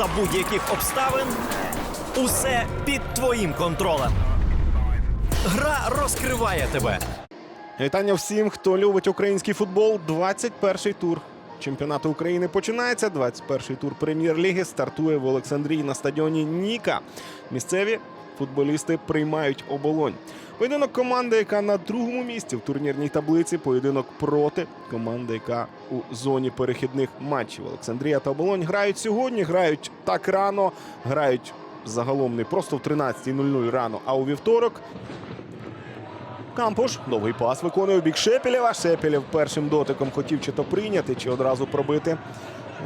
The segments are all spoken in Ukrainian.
за будь-яких обставин усе під твоїм контролем. Гра розкриває тебе. Вітання всім, хто любить український футбол. 21-й тур чемпіонату України починається. 21-й тур прем'єр-ліги стартує в Олександрії на стадіоні Ніка. Місцеві футболісти приймають оболонь. Поєдинок команди, яка на другому місці в турнірній таблиці. Поєдинок проти команди, яка у зоні перехідних матчів. Олександрія та оболонь грають сьогодні. Грають так рано, грають загалом не просто в 13.00 рано, а у вівторок. Кампуш. Довгий пас виконує у бік Шепелєва. Шепелєв першим дотиком хотів чи то прийняти, чи одразу пробити.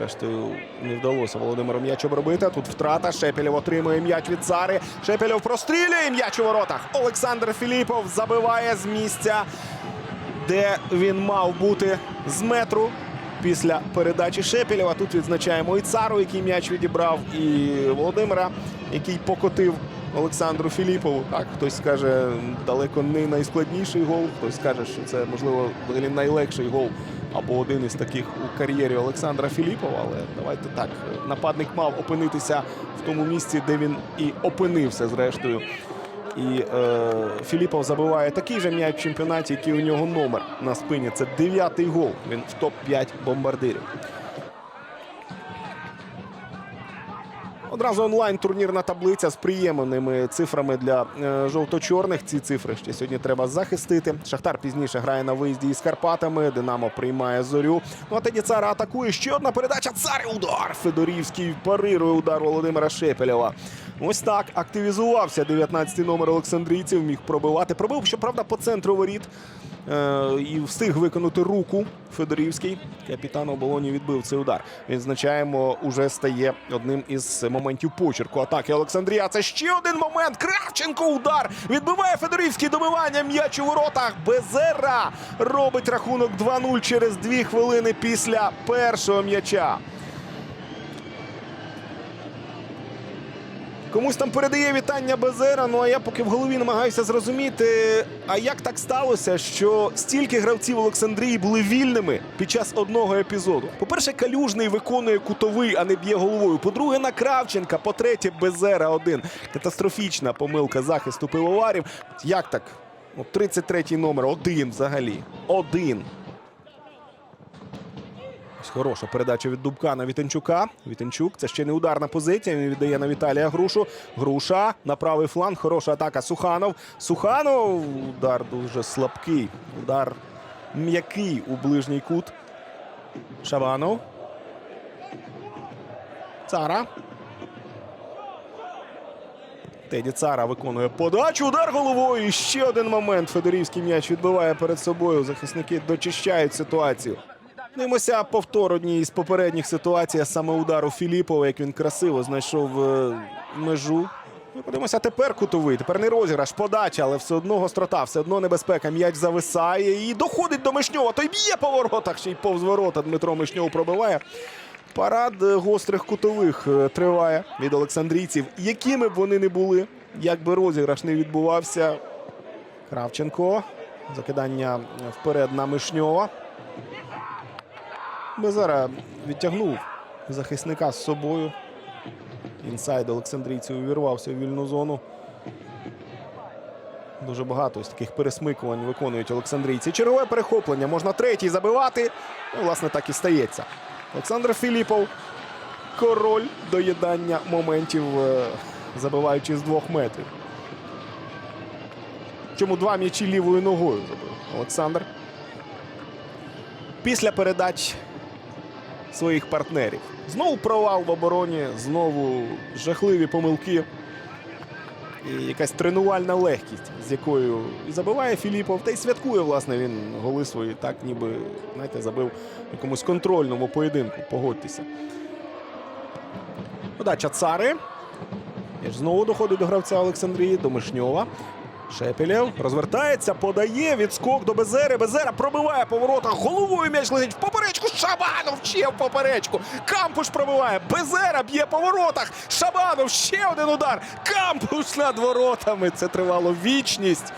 Рештою не вдалося Володимиру м'яч обробити. Тут втрата. Шепелєв отримує м'яч від Цари. Шепелєв прострілює м'яч у воротах. Олександр Філіпов забиває з місця, де він мав бути з метру. Після передачі Шепелєва тут відзначаємо і Цару, який м'яч відібрав, і Володимира, який покотив Олександру Філіпову. Так, хтось скаже, далеко не найскладніший гол, хтось скаже, що це можливо взагалі найлегший гол або один із таких у кар'єрі Олександра Філіпова. Але давайте так. Нападник мав опинитися в тому місці, де він і опинився зрештою. І е, Філіпов забиває такий же м'яч в чемпіонаті, який у нього номер на спині. Це дев'ятий гол. Він в топ-5 бомбардирів. Одразу онлайн турнірна таблиця з приємними цифрами для е, жовто-чорних. Ці цифри ще сьогодні треба захистити. Шахтар пізніше грає на виїзді із Карпатами. Динамо приймає зорю. Ну а тоді цара атакує. Ще одна передача. Цар удар. Федорівський парирує удар Володимира Шепелєва. Ось так активізувався 19-й номер Олександрійців. Міг пробивати. Пробив, щоправда, по центру воріт. Е, і встиг виконати руку Федорівський. Капітан оболоні відбив цей удар. Відзначаємо, уже стає одним із моментів почерку атаки Олександрія. Це ще один момент. Кравченко удар. Відбиває Федорівський добивання. М'яч у воротах. Безера робить рахунок 2-0 через дві хвилини після першого м'яча. Комусь там передає вітання Безера. Ну а я поки в голові намагаюся зрозуміти, а як так сталося, що стільки гравців Олександрії були вільними під час одного епізоду. По-перше, калюжний виконує кутовий, а не б'є головою. По-друге, на Кравченка. По-третє, Безера один. Катастрофічна помилка захисту пивоварів. Як так? От 33-й номер, один взагалі. Один. Ось Хороша передача від Дубка на Вітенчука. Вітенчук це ще не ударна позиція. Він віддає на Віталія Грушу. Груша на правий фланг. Хороша атака. Суханов. Суханов. Удар дуже слабкий. Удар м'який у ближній кут. Шабанов. Цара. Теді Цара виконує подачу. Удар головою. І ще один момент. Федорівський м'яч відбиває перед собою. Захисники дочищають ситуацію. Дивимося повтор одній з попередніх ситуацій, саме удару Філіпова, як він красиво знайшов е, межу. Ми подивимося тепер кутовий. Тепер не розіграш, подача, але все одно гострота, все одно небезпека. М'яч зависає і доходить до Мишньова. Той б'є по воротах, ще й повз ворота Дмитро Мишньов пробиває. Парад гострих кутових е, триває від олександрійців. Якими б вони не були, як би розіграш не відбувався. Кравченко. Закидання вперед на Мишньова. Безера відтягнув захисника з собою. Інсайд олександрійців увірвався в вільну зону. Дуже багато ось таких пересмикувань виконують олександрійці. Чергове перехоплення. Можна третій забивати. Ну, власне, так і стається. Олександр Філіпов. Король доєднання моментів, е, забиваючи з двох метрів. Чому два м'ячі лівою ногою забив Олександр. Після передач своїх партнерів. Знову провал в обороні, знову жахливі помилки. І якась тренувальна легкість, з якою і забиває Філіпов, та й святкує, власне, він голи свої, так ніби знаєте, забив якомусь контрольному поєдинку. Погодьтеся. Подача цари. М'яч знову доходить до гравця Олександрії, до Мишньова. Шепелєв розвертається, подає відскок до Безери. Безера пробиває по воротах. Головою м'яч летить в поперечку. Шабанов ще в поперечку. Кампуш пробиває. Безера б'є по воротах. Шабанов ще один удар. Кампуш над воротами. Це тривало вічність.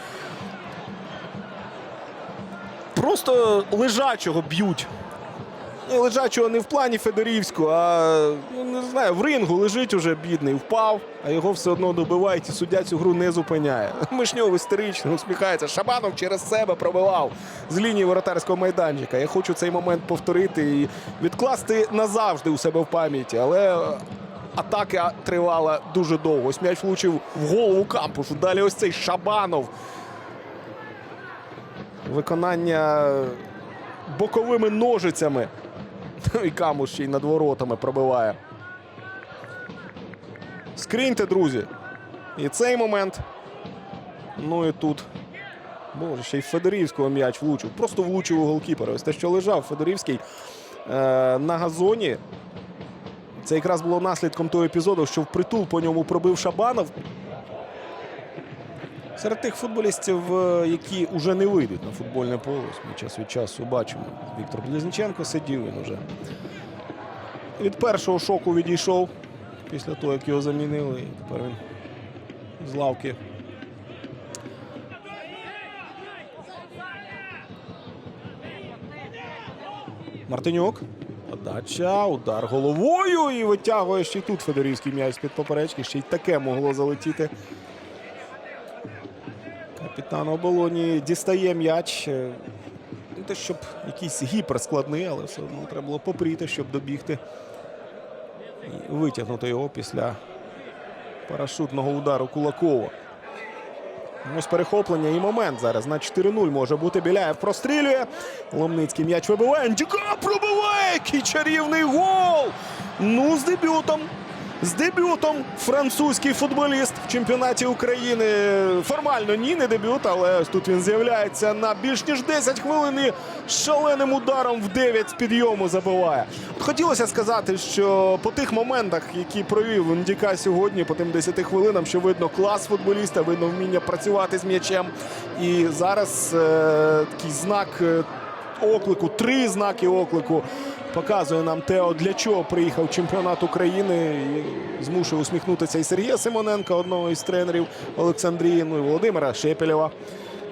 Просто лежачого б'ють І лежачого не в плані Федорівського, а ну, знаю, в рингу лежить уже бідний, впав, а його все одно добивають, і суддя цю гру не зупиняє. Мишньов істерично усміхається. Шабанов через себе пробивав з лінії воротарського майданчика. Я хочу цей момент повторити і відкласти назавжди у себе в пам'яті. Але атака тривала дуже довго. Ось м'яч влучив в голову кампушу. Далі ось цей Шабанов. Виконання боковими ножицями. І камуш ще й над воротами пробиває. Скриньте, друзі. І цей момент. Ну і тут. Боже, ще й Федорівського м'яч влучив. Просто влучив у голкіпера. Ось те, що лежав Федорівський е, на газоні. Це якраз було наслідком того епізоду, що впритул по ньому пробив Шабанов. Серед тих футболістів, е, які вже не вийдуть на футбольне поле, ми час від часу бачимо. Віктор Близніченко сидів він уже. Від першого шоку відійшов після того, як його замінили. І тепер він з лавки. Мартинюк. Подача, удар головою і витягує ще й тут Федорівський м'яч з-під поперечки. Ще й таке могло залетіти. Капітан оболоні дістає м'яч. Те, щоб якийсь гіперскладний, але все одно треба було попріти, щоб добігти і витягнути його після парашутного удару Кулакова. Ось перехоплення і момент зараз на 4-0 може бути. Біляєв прострілює. Ломницький м'яч вибиває. Ндюка пробиває! Який чарівний гол! Ну, з дебютом. З дебютом французький футболіст чемпіонаті України. Формально ні, не дебют, але тут він з'являється на більш ніж 10 хвилин і шаленим ударом в 9 з підйому забиває. Хотілося сказати, що по тих моментах, які провів Ндіка сьогодні, по тим 10 хвилинам, що видно клас футболіста, видно вміння працювати з м'ячем. І зараз е, такий знак е, оклику, три знаки оклику. Показує нам Тео, для чого приїхав чемпіонат України. І змушує усміхнутися і Сергія Симоненка, одного із тренерів Олександрії, ну і Володимира Шепелєва,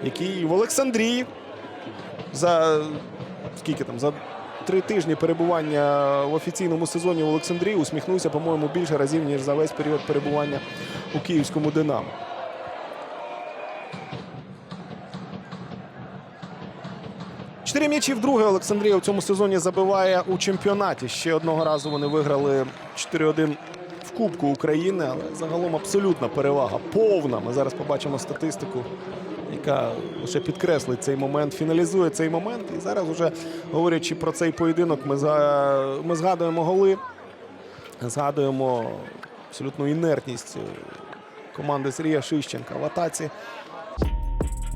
який в Олександрії за скільки там за три тижні перебування в офіційному сезоні в Олександрії усміхнувся, по-моєму, більше разів, ніж за весь період перебування у київському Динамо. Чотири м'ячі вдруге Олександрія в цьому сезоні забиває у чемпіонаті. Ще одного разу вони виграли 4-1 в Кубку України, але загалом абсолютна перевага. Повна. Ми зараз побачимо статистику, яка лише підкреслить цей момент, фіналізує цей момент. І зараз, уже говорячи про цей поєдинок, ми згадуємо голи, згадуємо абсолютну інертність е, команди Сергія Шищенка в атаці.